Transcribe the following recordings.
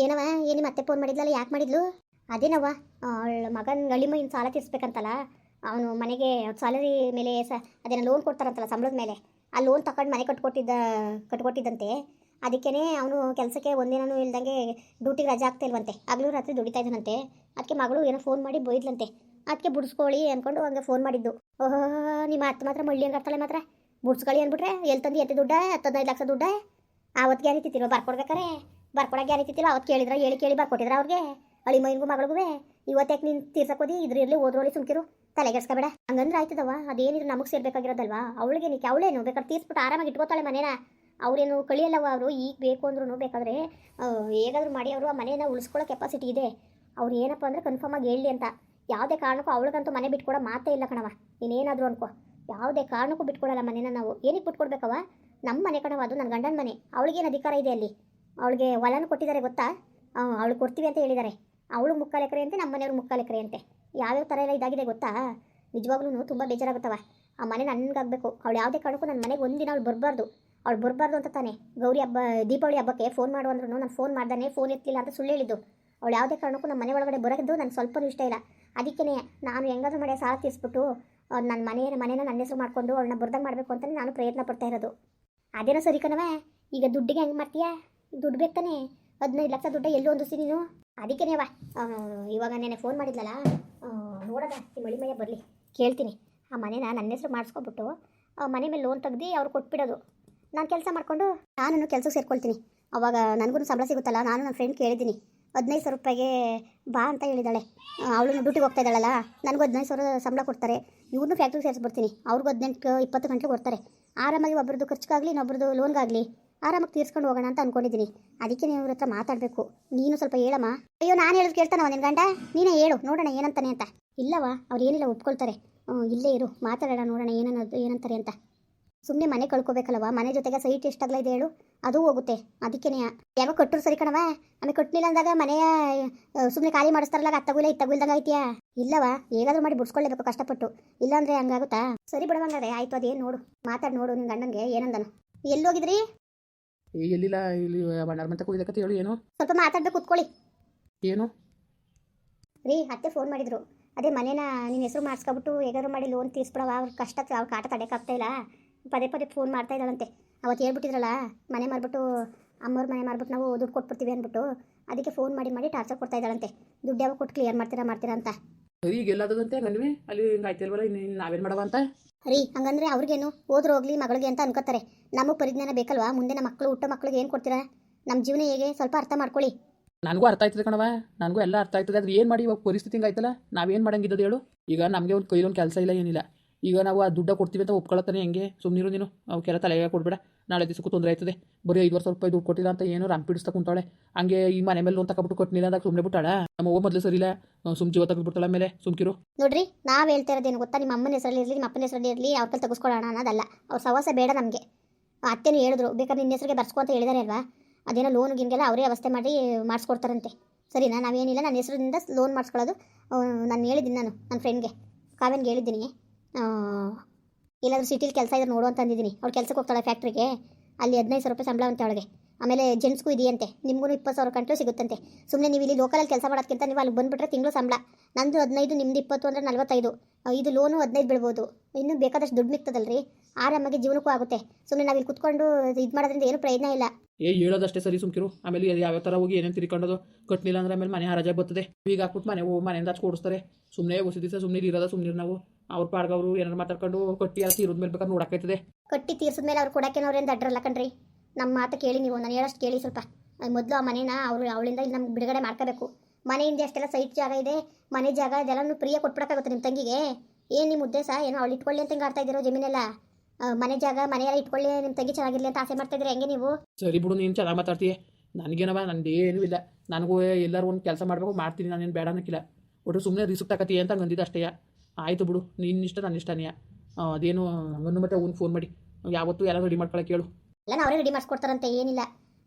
ಏನವ? ಏನು ಮತ್ತೆ ಫೋನ್ ಮಾಡಿದ್ಲಲ್ಲ? ಯಾಕೆ ಮಾಡಿದ್ಲು? ಅದೇನವ ಅವಳ ಮಗನ ಗಳಿಮ ಇನ್ನು ಸಾಲ ತೀರಿಸ್ಬೇಕಂತಲ್ಲ, ಅವನು ಮನೆಗೆ ಸ್ಯಾಲರಿ ಮೇಲೆ ಸ, ಅದೇನೋ ಲೋನ್ ಕೊಡ್ತಾರಂತಲ್ಲ ಸಂಬಳದ ಮೇಲೆ, ಆ ಲೋನ್ ತಗೊಂಡು ಮನೆ ಕಟ್ಕೊಟ್ಟಿದ್ದ, ಕಟ್ಕೊಟ್ಟಿದ್ದಂತೆ ಅದಕ್ಕೇ ಅವನು ಕೆಲಸಕ್ಕೆ ಒಂದಿನೂ ಇಲ್ದಂಗೆ ಡ್ಯೂಟಿಗೆ ರಜೆ ಆಗ್ತಾ ಇಲ್ವಂತೆ ಹಗಲು ರಾತ್ರಿ ದುಡಿತಾ ಇದ್ದಾನಂತೆ ಅದಕ್ಕೆ ಮಗಳು ಏನೋ ಫೋನ್ ಮಾಡಿ ಬೈದ್ಲಂತೆ ಅದಕ್ಕೆ ಬುಡ್ಸ್ಕೊಳ್ಳಿ ಅಂದ್ಕೊಂಡು ಹಂಗೆ ಫೋನ್ ಮಾಡಿದ್ದು, ಓಹೋ ನಿಮ್ಮ ಅತ್ತ ಮಾತ್ರ ಮಳ್ಳಿ ಹಂಗೆ ಆಗ್ತಾಳೆ ಮಾತ್ರ, ಬುಡ್ಸ್ಕೊಳ್ಳಿ ಅಂದ್ಬಿಟ್ರೆ ಎಲ್ಲಿ ತಂದು ಎತ್ತೆ ದುಡ್ಡ ಹತ್ತದೈದು ಲಕ್ಷ ದುಡ್ಡ ಆವತ್ತಿಗೆ ಗ್ಯಾರಿತಿತ್ತಿಲ್ವ ಬರ್ಕೊಡ್ಬೇಕಾರೆ ಬರ್ಕೊಡಕ್ಕೆ ಯಾರಿತಿಲ್ಲ ಅವತ್ತು ಕೇಳಿದ್ರೆ, ಹೇಳಿ ಕೇಳಿ ಬರ್ಕೊಟ್ಟಿದ್ರ ಅವ್ರಿಗೆ. ಅಳಿ ಮೈನ್ಗೂ ಮಗಳಿಗೂ ಇವತ್ತಾಕೆ ನೀನು ತೀರ್ಸಕ್ಕೋದಿ ಇದ್ರ ಇರಲಿ ಓದ್ರೋಳಿ ಸುಮ್ಕಿರು. ತಲೆಗೆಡ್ಸ್ಕೊಬೇಡ ಹಂಗಂದ್ರೆ ಆಯ್ತದವ ಅದೇನಿದ್ರು ನಮಗೆ ಸೇರ್ಬೇಕಾಗಿರೋದಲ್ವಾ ಅವಳಿಗೆ ನೀಕೆ ಅವಳೇನು ಬೇಕಾದ್ರೆ ತೀರ್ಸ್ಬಿಟ್ಟು ಆರಾಮಾಗಿ ಇಟ್ಕೋತಾಳೆ ಮನೇನ? ಅವರೇನು ಕಳಿಯಲ್ಲವ ಅವರು? ಈಗ ಬೇಕು ಅಂದ್ರೂ ಬೇಕಾದ್ರೆ ಹೇಗಾದ್ರೂ ಮಾಡಿ ಅವರು ಆ ಮನೇನ ಉಳಿಸ್ಕೊಳ್ಳೋ ಕೆಪಾಸಿಟಿ ಇದೆ. ಅವ್ರು ಏನಪ್ಪ ಅಂದರೆ ಕನ್ಫರ್ಮ್ ಆಗಿ ಹೇಳಿ ಅಂತ. ಯಾವುದೇ ಕಾರಣಕ್ಕೂ ಅವಳಿಗಂತೂ ಮನೆ ಬಿಟ್ಕೊಡೋ ಮಾತೇ ಇಲ್ಲ ಕಣವ ನೀನೇನಾದರೂ ಅನ್ಕೋ. ಯಾವುದೇ ಕಾರಣಕ್ಕೂ ಬಿಟ್ಕೊಡಲ್ಲ ಮನೇನ ನಾವು. ಏನಕ್ಕೆ ಬಿಟ್ಕೊಡ್ಬೇಕವ ನಮ್ಮ ಮನೆ ಕಣವ ಅದು ನನ್ನ ಗಂಡನ ಮನೆ. ಅವಳಿಗೇನು ಅಧಿಕಾರ ಇದೆ ಅಲ್ಲಿ? ಅವಳಿಗೆ ಹೊಲನೂ ಕೊಟ್ಟಿದ್ದಾರೆ ಗೊತ್ತಾ? ಅವಳು ಕೊಡ್ತೀವಿ ಅಂತ ಹೇಳಿದ್ದಾರೆ. ಅವಳು ಮುಕ್ಕಾಲು ಎಕರೆ ಅಂತೆ ನಮ್ಮ ಮನೆಯವ್ರು ಮುಕ್ಕಾಲು ಎಕರೆ ಅಂತೆ. ಯಾವ್ಯಾವ ಥರ ಎಲ್ಲ ಇದಾಗಿದೆ ಗೊತ್ತಾ? ನಿಜವಾಗ್ಲೂ ತುಂಬ ಬೇಜಾರಾಗುತ್ತವ. ಆ ಮನೆ ನನಗಾಗಬೇಕು. ಅವಳು ಯಾವುದೇ ಕಾರಣಕ್ಕೂ ನನ್ನ ಮನೆಗೆ ಒಂದಿನ ಅವಳು ಬರಬಾರ್ದು. ಅವಳು ಬರಬಾರ್ದು ಅಂತ ತಾನೆ. ಗೌರಿ ಹಬ್ಬ, ದೀಪಾವಳಿ ಹಬ್ಬಕ್ಕೆ ಫೋನ್ ಮಾಡು ಅಂದ್ರೂ ನಾನು ಫೋನ್ ಮಾಡ್ದಾನೆ ಫೋನ್ ಎತ್ತಲಿಲ್ಲ ಅಂತ ಸುಳ್ಳು ಹೇಳಿದ್ದು. ಅವಳು ಯಾವುದೇ ಕಾರಣಕ್ಕೂ ನಮ್ಮ ಮನೆ ಒಳಗಡೆ ಬರೋದು ನನಗೆ ಸ್ವಲ್ಪನೂ ಇಷ್ಟ ಇಲ್ಲ. ಅದಕ್ಕೇ ನಾನು ಹೆಂಗಾದ್ರೂ ಮಾಡಿ ಸಾಲ ತೀರಿಸ್ಬಿಟ್ಟು ನನ್ನ ಮನೆಯ ಮನೇನ ನನ್ನ ಹೆಸರು ಮಾಡ್ಕೊಂಡು ಅವಳನ್ನ ಬರ್ದಂಗೆ ಮಾಡಬೇಕು ಅಂತಲೇ ನಾನು ಪ್ರಯತ್ನ ಪಡ್ತಾ ಇರೋದು. ಅದೇನೋ ಸರಿ ಕಣವೇ ಈಗ ದುಡ್ಡಿಗೆ ಹೆಂಗೆ ಮಾಡ್ತೀಯಾ? ದುಡ್ಡು ಬೇಕು ತಾನೇ? ಹದಿನೈದು ಲಕ್ಷ ದುಡ್ಡ ಎಲ್ಲೂ ಒಂದು ನೀನು ಅದಕ್ಕೆ ನೀವ ಇವಾಗ ನೆನೆ ಫೋನ್ ಮಾಡಿದ್ಲಲ್ಲ ನೋಡೋದ ಈ ಮಳಿ ಮಯ್ಯ ಬರಲಿ, ಕೇಳ್ತೀನಿ. ಆ ಮನೇನ ನನ್ನ ಹೆಸರು ಮಾಡಿಸ್ಕೊಬಿಟ್ಟು ಮನೆ ಮೇಲೆ ಲೋನ್ ತೆಗ್ದು ಅವ್ರು ಕೊಟ್ಬಿಡೋದು. ನಾನು ಕೆಲಸ ಮಾಡಿಕೊಂಡು ನಾನು ಕೆಲಸಕ್ಕೆ ಸೇರ್ಕೊಳ್ತೀನಿ. ಅವಾಗ ನನಗೂ ಸಂಬಳ ಸಿಗುತ್ತಲ್ಲ, ನಾನು ನನ್ನ ಫ್ರೆಂಡ್ ಕೇಳಿದ್ದೀನಿ. ಹದಿನೈದು ಸಾವಿರ ರೂಪಾಯಿಗೆ ಬಾ ಅಂತ ಹೇಳಿದ್ದಾಳೆ ಅವಳು ಡ್ಯೂಟಿಗೆ ಹೋಗ್ತಾ ಇದ್ದಾಳಲ್ಲ, ನನಗೂ ಹದಿನೈದು ಸಾವಿರ ಸಂಬಳ ಕೊಡ್ತಾರೆ. ಇವ್ರನ್ನೂ ಫ್ಯಾಕ್ಟ್ರಿಗೆ ಸೇರಿಸ್ಬಿಡ್ತೀನಿ. ಅವ್ರಿಗೂ ಹದಿನೆಂಟು, ಇಪ್ಪತ್ತು ಗಂಟೆಗೆ ಕೊಡ್ತಾರೆ. ಆರಾಮಾಗಿ ಒಬ್ಬರದ್ದು ಖರ್ಚಿಗಾಗಲಿ, ಇನ್ನೊಬ್ರದ್ದು ಲೋನ್ಗಾಗಲಿ ಆರಾಮಾಗಿ ತೀರ್ಸ್ಕೊಂಡು ಹೋಗೋಣ ಅಂತ ಅನ್ಕೊಂಡಿದ್ದೀನಿ. ಅದಕ್ಕೆ ನೀವು ಹತ್ರ ಮಾತಾಡಬೇಕು. ನೀನು ಸ್ವಲ್ಪ ಹೇಳಮ್ಮ. ಅಯ್ಯೋ, ನಾನು ಹೇಳೋದು ಕೇಳ್ತಾನವ ನಿನ್ನ ಗಂಡ? ನೀನೇ ಹೇಳು, ನೋಡೋಣ ಏನಂತಾನೆ ಅಂತ. ಇಲ್ಲವ ಅವ್ರು ಏನಿಲ್ಲ, ಒಪ್ಕೊಳ್ತಾರೆ. ಇಲ್ಲೇ ಇರು, ಮಾತಾಡೋಣ, ನೋಡೋಣ ಏನನ್ನೋದು, ಏನಂತಾರೆ ಅಂತ. ಸುಮ್ಮನೆ ಮನೆ ಕಳ್ಕೊಬೇಕಲ್ಲವ ಮನೆ ಜೊತೆಗೆ ಸೈಟ್ ಎಷ್ಟಾಗಲ ಇದೆ ಹೇಳು. ಅದು ಹೋಗುತ್ತೆ. ಅದಕ್ಕೇನೆ ಯಾವಾಗ ಕಟ್ಟರು ಸರಿ ಕಣವ ಆಮೇಲೆ ಕಟ್ಟಲಿಲ್ಲ ಅಂದಾಗ ಮನೆಯ ಸುಮ್ಮನೆ ಖಾಲಿ ಮಾಡಿಸ್ತಾರಲ್ಲ ಅತ್ತಗುಲ್ಲ ಇತ್ತಗುಲ್ದಂಗ ಐತಿಯಾ ಇಲ್ಲವ ಹೇಗಾದ್ರೂ ಮಾಡಿ ಬಿಡ್ಸ್ಕೊಳ್ಳೇಬೇಕು ಕಷ್ಟಪಟ್ಟು. ಇಲ್ಲಾಂದ್ರೆ ಹಂಗಾಗುತ್ತಾ? ಸರಿ ಬಿಡವಂಗಾರೆ ಆಯ್ತು, ಅದೇನು ನೋಡು. ಮಾತಾಡಿ ನೋಡು ನಿನ್ನ ಗಂಡನಿಗೆ ಏನಂದನು. ಎಲ್ಲಿ ಹೋಗಿದ್ರಿ ಏ ಎಲ್ಲಿಲ್ಲ ಇಲ್ಲಿ ಬಣ್ಣಾರ ಮಂತಕ್ಕೆ ಹೋಗಿದ್ದಕ್ಕೆ ಹೇಳು ಏನು? ಸ್ವಲ್ಪ ಮಾತಾಡ್ಬೇಕು ಕೂತ್ಕೊಳ್ಳಿ. ಏನು? ರೀ ಅತ್ತೆ ಫೋನ್ ಮಾಡಿದ್ರು. ಅದೇ ಮನೇನ ನಿನ್ನ ಹೆಸರು ಮಾಡಿಸ್ಕೊಬಿಟ್ಟು ಹೇಗಾದ್ರು ಮಾಡಿ ಲೋನ್ ತೀರಿಸ್ಬಿಡವ ಅವ್ರ ಕಷ್ಟ ಅವ್ರ ಕಾಟ ತಡೆಯೋಕ್ಕಾಗ್ತಾ ಇಲ್ಲ. ಪದೇ ಪದೇ ಫೋನ್ ಮಾಡ್ತಾ ಇದ್ದಾಳಂತೆ. ಅವತ್ತು ಹೇಳ್ಬಿಟ್ಟಿದ್ರಲ್ಲ ಮನೆ ಮಾರ್ಬಿಟ್ಟು ಅಮ್ಮವ್ರ ಮನೆ ಮಾರ್ಬಿಟ್ಟು ನಾವು ದುಡ್ಡು ಕೊಟ್ಬಿಡ್ತೀವಿ ಅಂದ್ಬಿಟ್ಟು ಅದಕ್ಕೆ ಫೋನ್ ಮಾಡಿ ಮಾಡಿ ಟಾರ್ಚರ್ ಕೊಡ್ತಾ ಇದ್ದಾಳಂತೆ. ದುಡ್ಡು ಯಾವಾಗ ಕೊಟ್ಟು ಕ್ಲಿಯರ್ ಮಾಡ್ತೀರಾ ಮಾಡ್ತೀರಾ ಅಂತ. ಈಗ ಎಲ್ಲದಂತೆ ಗಂಡ್ವಿ ಅಲ್ಲಿ ಹಿಂಗೆ ಆಯ್ತಿಲ್ವಲ್ಲ ಇನ್ನು ನಾವೇನು ಮಾಡವ ಅಂತ? ರೀ ಹಂಗಂದ್ರೆ ಅವ್ರಿಗೇನು ಹೋದ್ರು ಹೋಗ್ಲಿ ಮಗಳಿಗೆ ಅಂತ ಅನ್ಕೋತಾರೆ. ನಮಗೆ ಪರಿಜ್ಞಾನ ಬೇಕಲ್ವಾ? ಮುಂದೆ ನಮ್ಮ ಮಕ್ಕಳು ಹುಟ್ಟೋ ಮಕ್ಳಿಗೆ ಏನು ಕೊಡ್ತೀರಾ? ನಮ್ಮ ಜೀವನ ಹೇಗೆ? ಸ್ವಲ್ಪ ಅರ್ಥ ಮಾಡ್ಕೊಳ್ಳಿ. ನನಗೂ ಅರ್ಥ ಆಯ್ತದೆ ಕಣವ ನನಗೂ ಎಲ್ಲ ಅರ್ಥ ಆಯ್ತದೆ. ಅದು ಏನು ಮಾಡಿ ಇವಾಗ ಪರಿಸ್ಥಿತಿ ಹಿಂಗೆ ಆಯ್ತಲ್ಲ? ನಾವೇನು ಮಾಡಂಗಿದ್ದದು ಹೇಳು? ಈಗ ನಮಗೆ ಒಂದು ಕೈಲೊಂದು ಕೆಲಸ ಇಲ್ಲ ಏನಿಲ್ಲ. ಈಗ ನಾವು ಆ ದುಡ್ಡ ಕೊಡ್ತೀವಿ ಅಂತ ಒಪ್ಕೊಳತ್ತಾನೆ ಹೆಂಗೆ? ಸುಮ್ಮನಿರು ನೀನು. ಅವಕ್ಕೆಲ್ಲ ತಲೆಗೆ ಕೊಡಬೇಡ. ನಾಳೆ ದಿವಸಕ್ಕೂ ತೊಂದರೆ ಆಯ್ತದೆ. ಬರೀ ಐದು ವರ್ಷ ರೂಪಾಯಿ ದುಡ್ಡು ಕೊಟ್ಟಿಲ್ಲ ಅಂತ ಏನು ರಂಗ್ ಪಿಡಿಸ್ತಾ ಕುಂತಾಳೆ. ಹಂಗೆ ಈ ಮನೆ ಮೇಲೆ ಲೋನ್ ತಗೊಬಿಟ್ಟು ಕೊಟ್ಟಿಲ್ಲ ಅಂದಾಗ ಸುಮ್ಮನೆ ಬಿಟ್ಟಾಳ? ನಮ್ಮ ಅವ್ವ ಮೊದಲು ಸರಿಲ್ಲ ಸುಮ್ ಜೀವ ತೆಗೆದ್ಬಿಡ್ತಾಳ ಮೇಲೆ ಸುಮ್ಕಿರು. ನೋಡ್ರಿ, ನಾವು ಹೇಳ್ತಾ ಇರೋದೇನು ಗೊತ್ತಾ? ನಿಮ್ಮ ಅಮ್ಮನ ಹೆಸರಲ್ಲಿ ಇರಲಿ, ನಿಮ್ಮ ಅಪ್ಪನ ಹೆಸರಲ್ಲಿ ಇರಲಿ, ಅವ್ರ ಕಲ್ಲಿ ತೆಗೆಸ್ಕೊಳ್ಳೋಣ ಅನ್ನೋದಲ್ಲ. ಅವ್ರ ಸವಾಸ ಬೇಡ ನಮಗೆ. ಅತ್ತೆನೂ ಹೇಳಿದ್ರು, ಬೇಕಾದ್ರೆ ನಿನ್ನ ಹೆಸರಿಗೆ ಬರ್ಸ್ಕೊ ಅಂತ ಹೇಳಿದಾರೆ ಅಲ್ವಾ? ಅದೇನೋ ಲೋನ್ ಗಿನ್ಗೆಲ್ಲ ಅವರೇ ವ್ಯವಸ್ಥೆ ಮಾಡಿ ಮಾಡಿಸ್ಕೊಡ್ತಾರಂತೆ. ಸರಿನಾ? ನಾವೇನಿಲ್ಲ, ನನ್ನ ಹೆಸರಿಂದ ಲೋನ್ ಮಾಡಿಸ್ಕೊಳ್ಳೋದು. ನಾನು ಹೇಳಿದ್ದೀನಿ ನಾನು ನನ್ನ ಫ್ರೆಂಡ್ಗೆ ಕಾವ್ಯನ್ಗೆ ಹೇಳಿದ್ದೀನಿ. ಆ, ಎಲ್ಲಾದ್ರೂ ಸಿಟಿಲಿ ಕೆಲಸ ಇದ್ರೆ ನೋಡು ಅಂತ ಅಂದಿದ್ದೀನಿ. ಅವ್ಳು ಕೆಲಸಕ್ಕೆ ಹೋಗ್ತಾಳೆ ಫ್ಯಾಕ್ಟ್ರಿಗೆ ಅಲ್ಲಿ ಹದಿನೈದು ಸಾವಿರ ರೂಪಾಯಿ ಸಂಬಳ ಅಂತ ಅವಳಿಗೆ. ಆಮೇಲೆ ಜೆಂಟ್ಸ್ಗೂ ಇದೆಯಂತೆ. ನಿಮಗೂ ಇಪ್ಪತ್ತು ಸಾವಿರ ಕಂಟು ಸಿಗುತ್ತಂತೆ. ಸುಮ್ಮನೆ ನೀವು ಇಲ್ಲಿ ಲೋಕಲಲ್ಲಿ ಕೆಲಸ ಮಾಡೋದಕ್ಕಿಂತ ನೀವು ಅಲ್ಲಿ ಬಂದುಬಿಟ್ರೆ ತಿಂಗಳು ಸಂಬಳ. ನಂದು ಹದಿನೈದು ನಿಮ್ದು ಇಪ್ಪತ್ತು ಅಂದರೆ ನಲವತ್ತೈದು. ಇದು ಲೋನು ಹದಿನೈದು ಬೀಳ್ಬೋದು. ಇನ್ನೂ ಬೇಕಾದಷ್ಟು ದುಡ್ಡು ಮಿಕ್ತದಲ್ರಿ. ಆರಾಮಾಗಿ ಜೀವನಕ್ಕೂ ಆಗುತ್ತೆ. ಸುಮ್ಮನೆ ನಾವು ಇಲ್ಲಿ ಕುತ್ಕೊಂಡು ಇದು ಮಾಡೋದ್ರಿಂದ ಏನು ಪ್ರಯೋಜನ ಇಲ್ಲ. ಏ ಹೇಳೋದಷ್ಟೇ ಸರಿ ಸುಮ್ಕಿರು. ಆಮೇಲೆ ಯಾವ ಥರ ಹೋಗಿ ಏನೇನು ತಿರ್ಕೊಂಡೋದು? ಕಟ್ಟಲಿಲ್ಲ ಅಂದ್ರೆ ಆಮೇಲೆ ಮನೆ ಹರಾಜಾಗಿ ಬರ್ತದೆ. ಈಗ ಹಾಕ್ಬಿಟ್ಟು ಮನೆ ಮನೆಯಿಂದ ಹಚ್ಚಿ ಕೊಡಿಸ್ತಾರೆ ಸುಮ್ಮನೆ ಹೊಸ ಸುಮ್ಮನೆ ಇರೋದ ಸುಮ್ಮನೆ ನಾವು. ಅವ್ರ ಪಾಡ್ಗವ್ರು ಏನಾರು ಮಾತಾಡ್ಕೊಂಡು ಕಟ್ಟಿ ಅದು ತೀರದ ಮೇಲೆ ಬೇಕಾದ್ರೆ ನೋಡಕ್ಕೈತದೆ ಕಟ್ಟಿ ತೀರ್ಸಿದ ಮೇಲೆ ಅವ್ರು ಏನು ದಡ್ರಲ್ಲ ಕಣ್ರಿ. ನಮ್ಮ ಮಾತು ಕೇಳಿ ನೀವು ನಾನು ಹೇಳಷ್ಟು ಕೇಳಿ ಸ್ವಲ್ಪ. ಮೊದಲು ಆ ಮನೇನ ಅವರು ಅವಳಿಂದ ಇಲ್ಲಿ ನಮ್ಗೆ ಬಿಡುಗಡೆ ಮಾಡ್ಕೋಬೇಕು. ಮನೆಯಿಂದ ಅಷ್ಟೆಲ್ಲ ಸೈಟ್ ಜಾಗ ಇದೆ ಮನೆ ಜಾಗ ಇದೆಲ್ಲನೂ ಪ್ರಿಯ ಕೊಟ್ಬಿಡಕ್ಕಾಗುತ್ತೆ ನಿಮ್ಮ ತಂಗಿಗೆ. ಏನು ನಿಮ್ಮ ಉದ್ದೇಶ? ಏನೋ ಅವಳು ಇಟ್ಕೊಳ್ಳಿ ಅಂತ ಹಿಂಗೆ ಆಡ್ತಾ ಇದ್ದೀರೋ ಜಮೀನೆಲ್ಲ. ಆ, ಮನೆ ಜಾಗ ಮನೆಯೆಲ್ಲ ಇಟ್ಕೊಳ್ಳಿ ನಿಮ್ಮ ತಂಗಿ ಚೆನ್ನಾಗಿರ್ಲಿ ಅಂತ ಆಸೆ ಮಾಡ್ತಾ ಇದ್ರೆ ಹೆಂಗೆ ನೀವು? ಸರಿ ಬಿಡು ನೀನು ಚೆನ್ನಾಗಿ ಮಾತಾಡ್ತೀಯ. ನನಗೇನವ ನಂದು ಏನೂ ಇಲ್ಲ. ನನಗೂ ಎಲ್ಲರೂ ಒಂದು ಕೆಲಸ ಮಾಡಬೇಕು ಮಾಡ್ತೀನಿ ನಾನೇನು ಬೇಡ ಅನ್ನಕ್ಕಿಲ್ಲ. ಒಟ್ಟು ಸುಮ್ಮನೆ ರಿಸುಕ್ ತಕತಿ ಅಂತ ಅಂದಿದ್ದೆ ಅಷ್ಟೇ. ಆಯಿತು ಬಿಡು ನಿನ್ನ ಇಷ್ಟ ನನ್ನ ಇಷ್ಟನೇ. ಅದೇನು ಹಂಗನ್ನು ಮತ್ತೆ ಅವ್ನು ಫೋನ್ ಮಾಡಿ. ಯಾವತ್ತೂ ಎಲ್ಲ ರೆಡಿ ಮಾಡ್ಕೊಳಕ್ಕೆ ಹೇಳು. ಎಲ್ಲ ಅವರೇ ರೆಡಿ ಮಾಡಿಸ್ಕೊಡ್ತಾರಂತೆ ಏನಿಲ್ಲ.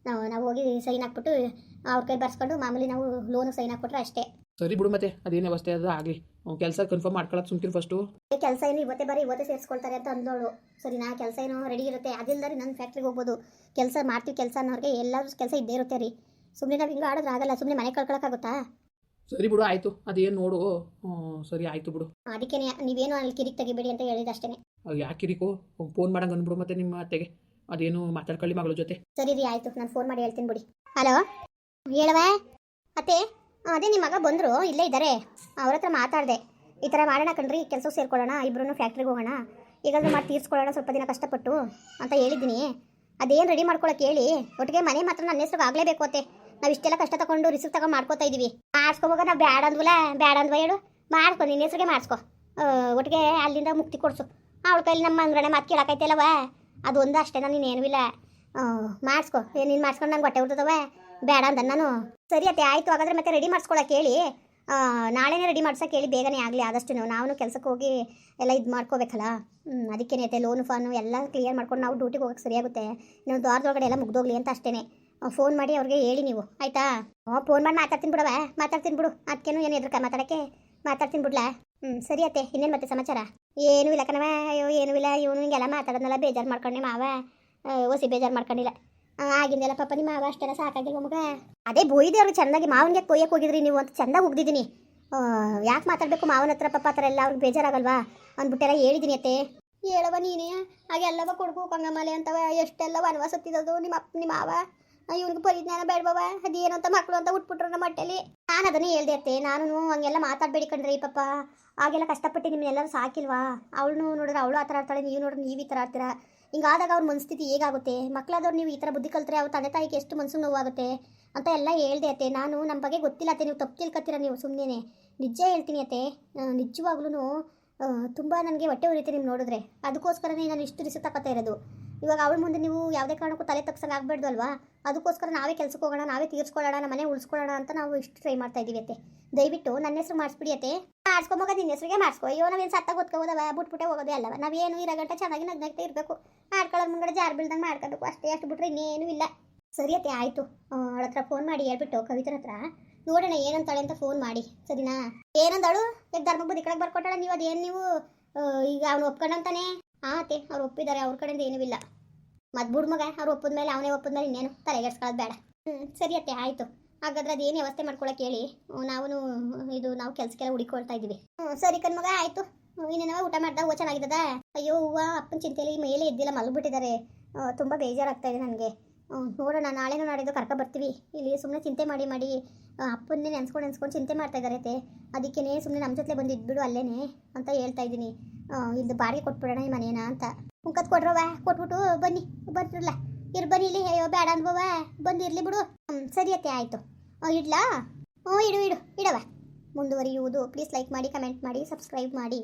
ನಾವು ನಾವು ಹೋಗಿ ಸೈನ್ ಹಾಕ್ಬಿಟ್ಟು ಅವ್ರ ಕೈ ಬರ್ಸ್ಕೊಂಡು ಮಾಮೂಲಿ ನಾವು ಲೋನ್ ಸೈನ್ ಹಾಕ್ಬಿಟ್ರೆ ಅಷ್ಟೇ. ಸರಿ ಬಿಡು ಮತ್ತೆ ಅದೇನು ವ್ಯವಸ್ಥೆ ಅದು ಆಗಲಿ. ಕೆಲಸ ಕನ್ಫರ್ಮ್ ಮಾಡ್ಕೊಳಕ್ಕೆ ಸುಮ್ಕಿರು ಫಸ್ಟು ಕೆಲಸ ಏನು ಇವತ್ತೇ ಬರೀ ಇವತ್ತೇ ಸೇರಿಸ್ಕೊಳ್ತಾರೆ ಅಂತ ಅಂದೋಳು ಸರಿ ನಾ ಕೆಲಸ ಏನೋ ರೆಡಿ ಇರುತ್ತೆ ಅದಿಲ್ಲದ್ರೆ ನನ್ನ ಫ್ಯಾಕ್ಟ್ರಿಗೆ ಹೋಗ್ಬೋದು. ಕೆಲಸ ಮಾಡ್ತೀವಿ ಕೆಲಸ ಅನ್ನೋರಿಗೆ ಎಲ್ಲರೂ ಕೆಲಸ ಇದ್ದೇ ಇರುತ್ತೆ ರೀ. ಸುಮ್ಮನೆ ನಾವು ಹಿಂಗೆ ಆಡೋದ್ರಾಗಲ್ಲ ಆಗಲ್ಲ ಸುಮ್ಮನೆ ಮನೆ ಕಳ್ಕೊಳಕ್ಕಾಗುತ್ತಾ ಸರಿ ಬಿಡು ಆಯಿತು. ಅದೇನು ನೋಡು. ಸರಿ ಆಯಿತು ಬಿಡು. ಅದಕ್ಕೆ ನೀವೇನು ಅಲ್ಲಿ ಕಿರಿಕ್ ತೆಗಿಬೇಡಿ ಅಂತ ಹೇಳಿದ ಅಷ್ಟೇ ಯಾಕೆ ಕಿರಿಕು? ಫೋನ್ ಮಾಡಂಗೆ ಅನ್ಬಿಡು ಮತ್ತೆ ನಿಮ್ಮ ಅತ್ತೆಗೆ. ಅದೇನು ಮಾತಾಡ್ಕೊಳ್ಳಿ ಮಗಳ ಜೊತೆ. ಸರಿ ರೀ ಆಯಿತು. ನಾನು ಫೋನ್ ಮಾಡಿ ಹೇಳ್ತೀನಿ ಬಿಡಿ. ಹಲೋ ಹೇಳವ ಅತ್ತೆ ಅದೇ ನಿಮ್ಮ ಮಗ ಬಂದರು ಇಲ್ಲೇ ಇದ್ದಾರೆ ಅವ್ರ ಹತ್ರ ಮಾತಾಡಿದೆ. ಈ ಥರ ಮಾಡೋಣ ಕಣ್ರಿ ಕೆಲಸ ಸೇರ್ಕೊಳ್ಳೋಣ ಇಬ್ಬರೂ ಫ್ಯಾಕ್ಟ್ರಿಗೆ ಹೋಗೋಣ. ಈಗಾದ್ರೂ ಮಾಡಿ ತೀರ್ಸ್ಕೊಳ್ಳೋಣ ಸ್ವಲ್ಪ ದಿನ ಕಷ್ಟಪಟ್ಟು ಅಂತ ಹೇಳಿದ್ದೀನಿ. ಅದೇನು ರೆಡಿ ಮಾಡ್ಕೊಳಕ್ಕೆ ಹೇಳಿ? ಒಟ್ಟಿಗೆ ಮನೆ ಮಾತ್ರ ನನ್ನ ಹೆಸ್ರಿಗೆ ಆಗಲೇಬೇಕು ಅತ್ತೆ. ನಾವು ಇಷ್ಟೆಲ್ಲ ಕಷ್ಟ ತಗೊಂಡು ರಿಸ್ಕ್ ತಗೊಂಡು ಮಾಡ್ಕೋತಾ ಇದೀವಿ. ಮಾಡ್ಸ್ಕೊಬೋಗ ನಾವು ಬ್ಯಾಡ ಅಂದ್ವಲ್ಲ, ಬ್ಯಾಡ ಅಂದ್ವ ಹೇಳು. ಮಾಡ್ಸ್ಕೊ ನಿನ್ನ ಹೆಸ್ರಿಗೆ ಮಾಡ್ಸ್ಕೊ. ಒಟ್ಟಿಗೆ ಅಲ್ಲಿಂದ ಮುಕ್ತಿ ಕೊಡ್ಸು. ಅವಳ ಕೈಲಿ ನಮ್ಮ ಅಂಗಡಿ ಮಾತು ಕೇಳಕೈತಲ್ಲವ? ಅದು ಒಂದು ಅಷ್ಟೇ ನೀನೇನೂ ಇಲ್ಲ. ಮಾಡಿಸ್ಕೊ. ನೀನು ಮಾಡ್ಸ್ಕೊಂಡು ನಂಗೆ ಹೊಟ್ಟೆ ಹುಡ್ತದವ ಬೇಡ ಅಂದ ನಾನು. ಸರಿ ಅತ್ತೆ, ಆಯಿತು. ಹಾಗಾದ್ರೆ ಮತ್ತೆ ರೆಡಿ ಮಾಡಿಸ್ಕೊಳಕ್ಕೆ ಹೇಳಿ. ನಾಳೆನೇ ರೆಡಿ ಮಾಡ್ಸೋಕೆ ಹೇಳಿ, ಬೇಗನೆ ಆಗಲಿ, ಆದಷ್ಟು ನಾವು. ಕೆಲಸಕ್ಕೆ ಹೋಗಿ ಎಲ್ಲ ಇದು ಮಾಡ್ಕೋಬೇಕಲ್ಲ. ಅದಕ್ಕೇನೈತೆ ಲೋನು ಫಾನು ಎಲ್ಲ ಕ್ಲಿಯರ್ ಮಾಡ್ಕೊಂಡು ನಾವು ಡ್ಯೂಟಿಗೆ ಹೋಗಕ್ಕೆ ಸರಿಯಾಗುತ್ತೆ. ನೀವು ದ್ವಾರದೊಳಗಡೆ ಎಲ್ಲ ಮುಗ್ದೋಗ್ಲಿ ಅಂತ ಅಷ್ಟೇ ಫೋನ್ ಮಾಡಿ ಅವ್ರಿಗೆ ಹೇಳಿ ನೀವು, ಆಯ್ತಾ? ಹ್ಞೂ ಫೋನ್ ಮಾಡಿ ಮಾತಾಡ್ತೀನಿ ಬಿಡವ ಮಾತಾಡ್ತೀನಿ ಬಿಡು. ಅದಕ್ಕೇನು ಏನು ಎದುರುಕ ಮಾತಾಡೋಕ್ಕೆ? ಮಾತಾಡ್ತೀನಿ ಬಿಡ್ಲಾ? ಹ್ಞೂ ಸರಿ ಅತ್ತೆ, ಇನ್ನೇನು ಮತ್ತೆ ಸಮಾಚಾರ? ಏನೂ ಇಲ್ಲ ಕಣವ ಅಯ್ಯೋ, ಏನೂ ಇಲ್ಲ. ಇವನು ಹಿಂಗೆಲ್ಲ ಮಾತಾಡೋದನ್ನೆಲ್ಲ ಬೇಜಾರು ಮಾಡ್ಕೊಂಡೆ ಮಾವ. ಓಸಿ ಬೇಜಾರು ಮಾಡ್ಕೊಂಡಿಲ್ಲ. ಆಗಿಂದೆಲ್ಲ ಪಾಪ ನಿಮ್ಮ ಮಾವ ಅಷ್ಟೆಲ್ಲ ಸಾಕಾಗಿಲ್ಲ ಮಗ? ಅದೇ ಬೊಯ್ದೆ ಅವ್ರು ಚೆನ್ನಾಗಿ ಮಾವನಿಗೆ ಕೊಯ್ಯಕ್ಕೆ ಹೋಗಿದ್ರಿ ನೀವು ಅಂತ ಚೆಂದಾಗಿ ಉಗ್ದಿದ್ದೀನಿ ಯಾಕೆ ಮಾತಾಡಬೇಕು ಮಾವನ ಹತ್ರ ಪಾಪ ಹತ್ರ ಎಲ್ಲ ಅವ್ರಿಗೆ ಬೇಜಾರಾಗಲ್ವಾ? ಅಂದ್ಬಿಟ್ಟೆಲ್ಲ ಹೇಳಿದ್ದೀನಿ ಅತ್ತೆ. ಹೇಳವ ನೀನೇ? ಹಾಗೆಲ್ಲವ ಕೊಡ್ಕೋ ಕಂಗಮಾಲೆ ಅಂತವ, ಎಷ್ಟೆಲ್ಲ ವನವಾಸ ಹತ್ತಿರೋದು ನಿಮ್ಮ ಅಪ್ಪ, ನಿಮ್ಮ ಮಾವ? ಇವ್ನಿಗೆ ಪರಿಜ್ಞಾನ ಬೇಡಬವ ಅದೇನು ಅಂತ ಮಕ್ಕಳು ಅಂತ ಉಟ್ಬಿಟ್ರು ನಮ್ಮ ಹೊಟ್ಟೆಲಿ. ನಾನು ಅದನ್ನೇ ಹೇಳ್ದೆ ಅತ್ತೆ ನಾನು ಹಂಗೆಲ್ಲ ಮಾತಾಡಬೇಡಿ ಕಣ್ರಿ ಪಾಪ. ಆಗೆಲ್ಲ ಕಷ್ಟಪಟ್ಟು ನಿಮ್ಮನ್ನೆಲ್ಲರೂ ಸಾಕಿಲ್ವಾ? ಅವಳು ನೋಡಿದ್ರೆ ಅವಳು ಆ ಥರ ಆಡ್ತಾಳೆ ನೀವು ನೋಡಿದ್ರೆ ನೀವು ಈ ಥರ ಆಡ್ತೀರಾ ಹಿಂಗಾದಾಗ ಅವ್ರ ಮನಸ್ಥಿತಿ ಹೇಗಾಗುತ್ತೆ? ಮಕ್ಕಳಾದವ್ರು ನೀವು ಈ ಥರ ಬುದ್ಧಿ ಕಲ್ತ್ರೆ ಅವ್ರ ತಂದೆ ತಾಯಿಗೆ ಎಷ್ಟು ಮನಸ್ಸು ನೋವಾಗುತ್ತೆ? ಅಂತ ಎಲ್ಲ ಹೇಳ್ದೆ ಅತ್ತೆ, ನಾನು ನಮ್ಮ ಬಗ್ಗೆ ಗೊತ್ತಿಲ್ಲ ಅತ್ತೆ, ನೀವು ತಪ್ಪು ತಿಳ್ಕೊತೀರ ನೀವು ಸುಮ್ಮನೆ ನಿಜ ಹೇಳ್ತೀನಿ ಅತ್ತೆ ನಿಜವಾಗ್ಲೂ ತುಂಬ ನನಗೆ ಹೊಟ್ಟೆ ಉರಿತೆ ನೀವು ನೋಡಿದ್ರೆ. ಅದಕ್ಕೋಸ್ಕರನೇ ನಾನು ಇಷ್ಟು ರಿಸ್ಕ್ ತಗೋತಾ ಇರೋದು. ಇವಾಗ ಅವಳ ಮುಂದೆ ನೀವು ಯಾವುದೇ ಕಾರಣಕ್ಕೂ ತಲೆ ತಗ್ಸಂಗೆ ಆಗಬಾರ್ದು ಅಲ್ವಾ? ಅದಕ್ಕೋಸ್ಕರ ನಾವೇ ಕೆಲಸಕ್ಕೆ ಹೋಗೋಣ, ನಾವೇ ತೀರ್ಸ್ಕೊಳ್ಳೋಣ, ನಮ್ಮ ಮನೆ ಉಳಿಸ್ಕೊಳ್ಳೋಣ ಅಂತ ನಾವು ಇಷ್ಟು ಟ್ರೈ ಮಾಡ್ತಾ ಇದ್ದೀವಿ ಅತ್ತೆ. ದಯವಿಟ್ಟು ನನ್ನ ಹೆಸರು ಮಾಡಿಸ್ಬಿಡಿ ಅತ್ತೆ. ಮಾಡಿಸ್ಕೊಂಬೋಗ ನಿನ್ನ ಹೆಸರಿಗೆ ಮಾಡಿಸ್ಕೊ. ಅಯ್ಯೋ ನಾವೇನು ಸತ್ತ ಗೊತ್ಕೋದವ ಬಿಟ್ಬಿಟ್ಟೆ ಹೋಗೋದೇ ಅಲ್ಲವ ನಾವೇನು ಇರೋ ಗಂಟೆ ಚೆನ್ನಾಗಿ ನಗ್ನಾಗ್ತಾ ಇರಬೇಕು. ಮಾಡ್ಕೊಳ್ಳೋದು ಮುಂಗಡೆ ಜಾರ್ ಬಿಲ್ದಂಗೆ ಮಾಡ್ಕೋಬೇಕು ಅಷ್ಟೇ, ಅಷ್ಟು ಬಿಟ್ರೆ ಇನ್ನೇನು ಇಲ್ಲ. ಸರಿ ಅತ್ತೆ, ಆಯಿತು. ಅವಳ ಹತ್ರ ಫೋನ್ ಮಾಡಿ, ಹೇಳ್ಬಿಟ್ಟು ಕವಿತರ ಹತ್ರ. ನೋಡೋಣ ಏನಂತಾಳೆ ಅಂತ ಫೋನ್ ಮಾಡಿ. ಸರಿನಾ? ಏನಂದಳು? ಈಗ ಧರ್ಮ ಬುದ್ಧಿ ಕಡೆಗೆ ಬರ್ಕೊಟ್ಟಾಳ? ನೀವು ಅದೇನು ನೀವು ಈಗ ಅವನು ಒಪ್ಕೊಂಡಂತಾನೆ? ಆ, ಅತ್ತೆ, ಅವ್ರು ಒಪ್ಪಿದ್ದಾರೆ. ಅವ್ರ ಕಡೆಯಿಂದ ಏನೂ ಇಲ್ಲ. ಮತ್ ಬುಡ್ ಮಗ ಅವ್ರು ಒಪ್ಪದ ಮೇಲೆ ಅವನೇ ಒಪ್ಪದ್ಮೇಲೆ ಇನ್ನೇನು ತಲೆಗೆಡ್ಸ್ಕೊಳ್ಳೋದು ಬೇಡ. ಹ್ಞೂ ಸರಿ ಅತ್ತೆ, ಆಯಿತು. ಹಾಗಾದ್ರೆ ಅದೇನು ವ್ಯವಸ್ಥೆ ಮಾಡ್ಕೊಳಕ್ಕೆ ಹೇಳಿ? ನಾವು ಇದು ನಾವು ಕೆಲ್ಸಕ್ಕೆಲ್ಲ ಹುಡುಕೊಳ್ತಾ ಇದೀವಿ ಹ್ಞೂ ಸರಿ ಕಣ್ಮಗ ಆಯಿತು. ಇನ್ನೇನವ ಊಟ ಮಾಡ್ದ? ಓ ಚೆನ್ನಾಗಿದ್ದದ? ಅಯ್ಯೋ, ಹೂವು ಅಪ್ಪನ ಚಿಂತೆಯಲ್ಲಿ ಮೇಲೆ ಎದ್ದಿಲ್ಲ, ಮಲಗಿಬಿಟ್ಟಿದ್ದಾರೆ. ತುಂಬ ಬೇಜಾರಾಗ್ತಾ ಇದೆ ನನಗೆ. ನೋಡೋಣ, ನಾಳೆನೂ ನಾಡಿದ್ದು ಕರ್ಕೊ ಬರ್ತೀವಿ. ಇಲ್ಲಿ ಸುಮ್ಮನೆ ಚಿಂತೆ ಮಾಡಿ ಮಾಡಿ ಅಪ್ಪನ್ನೇ ನೆನ್ಸ್ಕೊಂಡು ನೆನ್ಸ್ಕೊಂಡು ಚಿಂತೆ ಮಾಡ್ತಾ ಇದ್ದಾರೆ ಅತ್ತೆ. ಅದಕ್ಕೇ ಸುಮ್ಮನೆ ನಮ್ಮ ಜೊತೆ ಬಂದು ಇದ್ಬಿಡು ಅಲ್ಲೇನೆ ಅಂತ ಹೇಳ್ತಾ ಇದ್ದೀನಿ. ಇದು ಬಾಡಿಗೆ ಕೊಟ್ಬಿಡೋಣ ಈ ಮನೇನ ಅಂತ. ಮುಖತ್ ಕೊಡ್ರವ ಕೊಟ್ಬಿಟ್ಟು ಬನ್ನಿ, ಬರ್ತಿರ್ಲ. ಇರ್ ಬನ್ನಿ ಇಲ್ಲಿ, ಅಯ್ಯೋ ಬೇಡ ಅನ್ಬವ ಬಂದಿರ್ಲಿ ಬಿಡು. ಸರಿ ಅತ್ತೆ, ಆಯಿತು. ಇಡ್ಲಾ? ಹ್ಞೂ ಇಡು ಇಡು ಇಡವ ಮುಂದುವರಿಯುವುದು ಪ್ಲೀಸ್ ಲೈಕ್ ಮಾಡಿ ಕಮೆಂಟ್ ಮಾಡಿ ಸಬ್ಸ್ಕ್ರೈಬ್ ಮಾಡಿ.